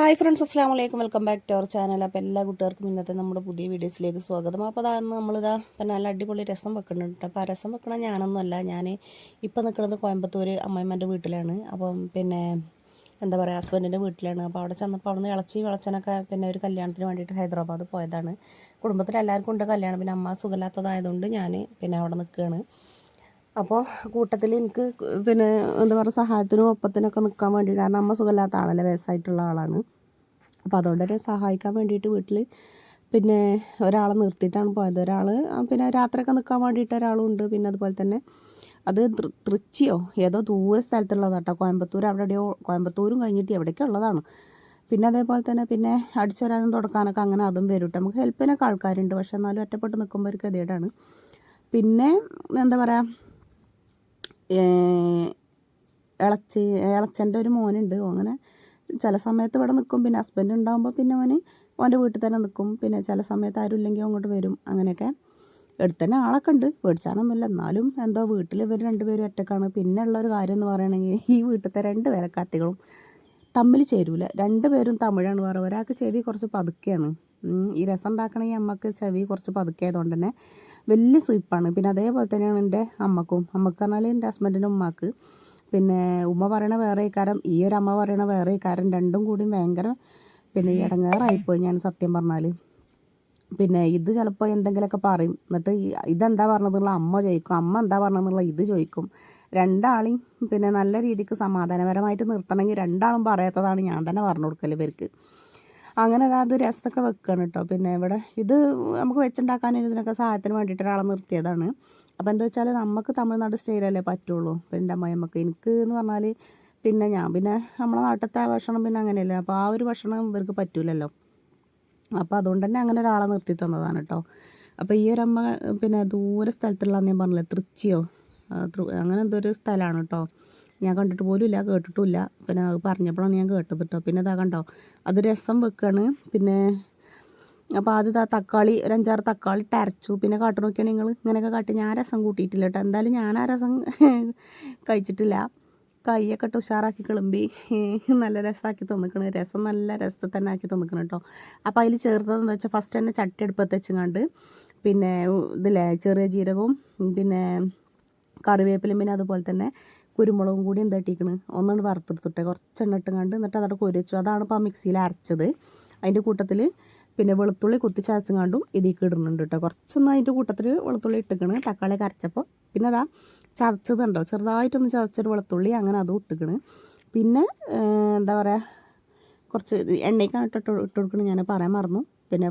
Hi friends അസ്സാം വലൈക്കും welcome back to our channel. അപ്പോൾ എല്ലാ കുട്ടികൾക്കും ഇന്നത്തെ നമ്മുടെ പുതിയ വീഡിയോസിലേക്ക് സ്വാഗതം. അപ്പോൾ അതാണ് നമ്മളിതാ ഇപ്പം നല്ല അടിപൊളി രസം വെക്കുന്നുണ്ട് അപ്പോൾ ആ രസം വെക്കണ ഞാനൊന്നുമല്ല ഞാൻ ഇപ്പം നിൽക്കുന്നത് കോയമ്പത്തൂർ അമ്മയമ്മന്റെ വീട്ടിലാണ്. അപ്പം പിന്നെ എന്താ പറയുക ഹസ്ബൻഡിന്റെ വീട്ടിലാണ്. അപ്പോൾ അവിടെ ചെന്നപ്പോൾ അവിടെ നിന്ന് ഇളച്ചി വിളച്ചനൊക്കെ പിന്നെ ഒരു കല്യാണത്തിന് വേണ്ടിയിട്ട് ഹൈദരാബാദ് പോയതാണ്. കുടുംബത്തിൽ എല്ലാവർക്കും ഉണ്ട് കല്യാണം. പിന്നെ അമ്മ സുഖമില്ലാത്തതായതുകൊണ്ട് ഞാൻ പിന്നെ അവിടെ നിൽക്കുകയാണ്. അപ്പോൾ കൂട്ടത്തിൽ എനിക്ക് പിന്നെ എന്താ പറയുക സഹായത്തിനും ഒപ്പത്തിനൊക്കെ നിൽക്കാൻ വേണ്ടിയിട്ട് കാരണം അമ്മ സുഖമില്ലാത്ത ആളല്ലേ വയസ്സായിട്ടുള്ള ആളാണ്. അപ്പോൾ അതുകൊണ്ട് തന്നെ സഹായിക്കാൻ വേണ്ടിയിട്ട് വീട്ടിൽ പിന്നെ ഒരാളെ നിർത്തിയിട്ടാണ് പോയത്. ഒരാൾ പിന്നെ രാത്രിയൊക്കെ നിൽക്കാൻ വേണ്ടിയിട്ട് ഒരാളും ഉണ്ട്. പിന്നെ അതുപോലെ തന്നെ അത് തൃച്ചിയോ ഏതോ ദൂര സ്ഥലത്തുള്ളതാണ് കേട്ടോ കോയമ്പത്തൂർ അവിടെ എവിടെയോ കോയമ്പത്തൂരും കഴിഞ്ഞിട്ട് എവിടെയൊക്കെ ഉള്ളതാണ്. പിന്നെ അതേപോലെ തന്നെ പിന്നെ അടിച്ചു വരാനും തുടക്കാനൊക്കെ അങ്ങനെ അതും വരും നമുക്ക് ഹെൽപ്പിനൊക്കെ ആൾക്കാരുണ്ട്. പക്ഷെ എന്നാലും ഒറ്റപ്പെട്ട് നിൽക്കുമ്പോൾ ഒരു ഗതികേടാണ്. പിന്നെ എന്താ പറയുക ഇളച്ചി ഇളച്ചന്റെ ഒരു മോനുണ്ട്. അങ്ങനെ ചില സമയത്ത് ഇവിടെ നിൽക്കും. പിന്നെ ഹസ്ബൻഡ് ഉണ്ടാകുമ്പോൾ പിന്നെ അവന് അവന്റെ വീട്ടിൽ തന്നെ നിൽക്കും. പിന്നെ ചില സമയത്ത് ആരും ഇല്ലെങ്കിൽ അങ്ങോട്ട് വരും. അങ്ങനെയൊക്കെ എടുത്ത് തന്നെ ആളൊക്കെ ഉണ്ട്. പേടിച്ചാനൊന്നുമില്ല. എന്നാലും എന്തോ വീട്ടിൽ ഇവർ രണ്ടുപേരും ഒറ്റക്കാണ്. പിന്നെ ഉള്ളൊരു കാര്യം എന്ന് പറയുകയാണെങ്കിൽ ഈ വീട്ടിലത്തെ രണ്ട് പേരക്കാത്തികളും തമ്മിൽ ചേരൂല. രണ്ടുപേരും തമിഴാണ് പറയുക ഒരാൾക്ക് ചെവി കുറച്ച് പതുക്കെയാണ്. ഈ രസം ഉണ്ടാക്കണമെങ്കിൽ അമ്മയ്ക്ക് ചെവി കുറച്ച് പതുക്കിയതുകൊണ്ട് തന്നെ വലിയ സ്വീപ്പാണ് പിന്നെ അതേപോലെ തന്നെയാണ് എന്റെ അമ്മക്കും. അമ്മയ്ക്ക് പറഞ്ഞാൽ എന്റെ ഹസ്ബൻഡിന്റെ ഉമ്മക്ക്. പിന്നെ ഉമ്മ പറയണ വേറെ കാരം ഈ ഒരു അമ്മ പറയണ വേറെ കാരം രണ്ടും കൂടി ഭയങ്കര പിന്നെ ഇടങ്ങേറായിപ്പോയി ഞാൻ സത്യം പറഞ്ഞാൽ പിന്നെ ഇത് ചിലപ്പോൾ എന്തെങ്കിലുമൊക്കെ പറയും. എന്നിട്ട് ഇതെന്താ പറഞ്ഞതെന്നുള്ള അമ്മ ചോദിക്കും. അമ്മ എന്താ പറഞ്ഞതെന്നുള്ള ഇത് ചോദിക്കും. രണ്ടാളെയും പിന്നെ നല്ല രീതിക്ക് സമാധാനപരമായിട്ട് നിർത്തണമെങ്കിൽ രണ്ടാളും പറയാത്തതാണ് ഞാൻ തന്നെ പറഞ്ഞു കൊടുക്കൽ ഇവർക്ക്. അങ്ങനെ അത് രസമൊക്കെ വെക്കുകയാണ് കേട്ടോ പിന്നെ ഇവിടെ ഇത് നമുക്ക് വെച്ചുണ്ടാക്കാൻ ഇതിനൊക്കെ സഹായത്തിന് വേണ്ടിയിട്ട് ഒരാളെ നിർത്തിയതാണ്. അപ്പോൾ എന്താ വെച്ചാൽ നമുക്ക് തമിഴ്നാട് സ്റ്റൈലല്ലേ പറ്റുള്ളൂ. പിന്നെ എന്റെ അമ്മയമ്മക്ക് എനിക്ക് എന്ന് പറഞ്ഞാൽ പിന്നെ ഞാൻ പിന്നെ നമ്മളെ നാട്ടിലത്തെ ഭക്ഷണം പിന്നെ അങ്ങനെയല്ലേ. അപ്പോൾ ആ ഒരു ഭക്ഷണം ഇവർക്ക് പറ്റൂലല്ലോ. അപ്പോൾ അതുകൊണ്ട് തന്നെ അങ്ങനെ ഒരാളെ നിർത്തി തന്നതാണ് കേട്ടോ അപ്പോൾ ഈ ഒരു അമ്മ പിന്നെ ദൂരെ സ്ഥലത്തുള്ള ഞാൻ പറഞ്ഞില്ലേ തൃച്ചിയോ? അങ്ങനെ എന്തോ ഒരു സ്ഥലമാണ് കേട്ടോ ഞാൻ കണ്ടിട്ട് പോലും ഇല്ല കേട്ടിട്ടുമില്ല പിന്നെ അത് പറഞ്ഞപ്പോഴാണ് ഞാൻ കേട്ടത് കേട്ടോ പിന്നെ അതാ കണ്ടോ അത് രസം വെക്കാണ്. പിന്നെ അപ്പോൾ ആദ്യം തക്കാളി ഒരു അഞ്ചാറ് തക്കാളി ടരച്ചു പിന്നെ കാട്ടു നോക്കിയാണ് നിങ്ങൾ ഇങ്ങനെയൊക്കെ കാട്ടി. ഞാൻ രസം കൂട്ടിയിട്ടില്ല കേട്ടോ എന്തായാലും ഞാൻ ആ രസം കഴിച്ചിട്ടില്ല. കൈയൊക്കെ ഇട്ട് ഉഷാറാക്കി കിളമ്പി നല്ല രസമാക്കി തന്നിക്കണ്. രസം നല്ല രസത്തിൽ തന്നെ ആക്കി തന്നിക്കണം കേട്ടോ അപ്പോൾ അതിൽ ചേർത്തതെന്ന് വെച്ചാൽ ഫസ്റ്റ് തന്നെ ചട്ടി അടുപ്പത്ത് വെച്ചങ്ങാണ്ട് പിന്നെ ഇതില്ലേ ചെറിയ ജീരകവും പിന്നെ കറിവേപ്പിലും പിന്നെ അതുപോലെ തന്നെ കുരുമുളകും കൂടി എന്താ ഇട്ടിക്കണ് ഒന്നുകൊണ്ട് വറുത്തെടുത്തിട്ടെ കുറച്ചെണ്ണ ഇട്ടുകൊണ്ട് എന്നിട്ട് അതവിടെ കുരച്ചു. അതാണ് ഇപ്പോൾ മിക്സിയിൽ അരച്ചത്. അതിന്റെ കൂട്ടത്തിൽ പിന്നെ വെളുത്തുള്ളി കുത്തി ചതച്ചങ്ങാണ്ടും ഇതിലേക്ക് ഇടുന്നുണ്ട് കേട്ടോ. കുറച്ചൊന്നും അതിന്റെ കൂട്ടത്തിൽ വെളുത്തുള്ളി ഇട്ടിക്കണ് തക്കാളി കരച്ചപ്പോൾ പിന്നെ അതാ ചതച്ചതുണ്ടോ ചെറുതായിട്ടൊന്ന് ചതച്ചൊരു വെളുത്തുള്ളി അങ്ങനെ അതും ഇട്ടിക്കണ്. പിന്നെ എന്താ പറയുക കുറച്ച് എണ്ണയ്ക്കാണ് ഇട്ട് ഇട്ട് കൊടുക്കണം. ഞാൻ പറയാൻ മറന്നു. പിന്നെ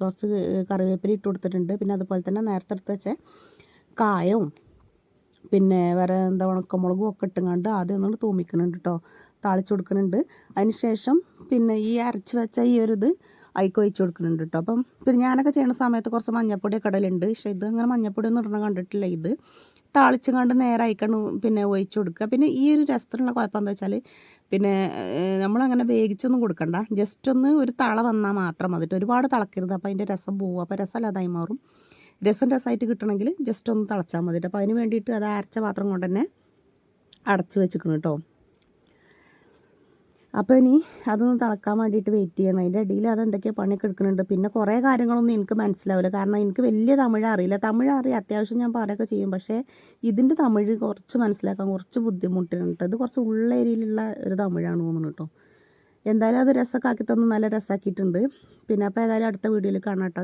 കുറച്ച് കറിവേപ്പില ഇട്ട് കൊടുത്തിട്ടുണ്ട്. പിന്നെ അതുപോലെ തന്നെ നേരത്തെ എടുത്ത് വെച്ച കായവും പിന്നെ വേറെ എന്താ ഉണക്കമുളകും ഒക്കെ ഇട്ടുങ്ങാണ്ട് ആദ്യം ഒന്നുകൂടി തൂമിക്കുന്നുണ്ട് കേട്ടോ താളിച്ച് കൊടുക്കുന്നുണ്ട് അതിന് ശേഷം പിന്നെ ഈ അരച്ച് വെച്ച ഈ ഒരു ഇത് അയക്ക് ഒഴിച്ച് കൊടുക്കുന്നുണ്ട് കേട്ടോ അപ്പം പിന്നെ ഞാനൊക്കെ ചെയ്യുന്ന സമയത്ത് കുറച്ച് മഞ്ഞപ്പൊടി കടലുണ്ട് പക്ഷേ ഇത് അങ്ങനെ മഞ്ഞപ്പൊടി ഒന്നും ഇടണം കണ്ടിട്ടില്ല ഇത്. താളിച്ചും കണ്ട് നേരെ അയക്കണം പിന്നെ ഒഴിച്ച് കൊടുക്കുക. പിന്നെ ഈ ഒരു രസത്തിനുള്ള കുഴപ്പം എന്താ വെച്ചാൽ പിന്നെ നമ്മളങ്ങനെ വേവിച്ചൊന്നും കൊടുക്കണ്ട. ജസ്റ്റ് ഒന്ന് ഒരു തള വന്നാൽ മാത്രം മതിട്ട് ഒരുപാട് തിളക്കരുത്. അപ്പോൾ അതിന്റെ രസം പോവും. അപ്പോൾ രസമല്ലാതായി മാറും. രസം രസമായിട്ട് കിട്ടണമെങ്കിൽ ജസ്റ്റ് ഒന്ന് തിളച്ചാൽ മതി അപ്പോൾ അതിന് വേണ്ടിയിട്ട് അത് അരച്ച പാത്രം കൊണ്ട് തന്നെ അടച്ച് വെച്ചിക്കണം കേട്ടോ അപ്പോൾ ഇനി അതൊന്ന് തിളക്കാൻ വേണ്ടിയിട്ട് വെയിറ്റ് ചെയ്യണം. അതിന്റെ ഇടയിൽ അതെന്തൊക്കെയാണ് പണിയൊക്കെ എടുക്കുന്നുണ്ട്. പിന്നെ കുറേ കാര്യങ്ങളൊന്നും എനിക്ക് മനസ്സിലാവില്ല. കാരണം എനിക്ക് വലിയ തമിഴ് അറിയില്ല. തമിഴ് അറിയാം അത്യാവശ്യം ഞാൻ പറയുകയൊക്കെ ചെയ്യും. പക്ഷേ ഇതിന്റെ തമിഴ് കുറച്ച് മനസ്സിലാക്കാൻ കുറച്ച് ബുദ്ധിമുട്ടുണ്ട് ഇത് കുറച്ച് ഉള്ള ഏരിയയിലുള്ള ഒരു തമിഴാണ് തോന്നുന്നു കേട്ടോ എന്തായാലും അത് രസമൊക്കെ ആക്കി തന്ന് നല്ല രസമാക്കിയിട്ടുണ്ട് പിന്നെ അപ്പോൾ ഏതായാലും അടുത്ത വീഡിയോയിൽ കാണാം കേട്ടോ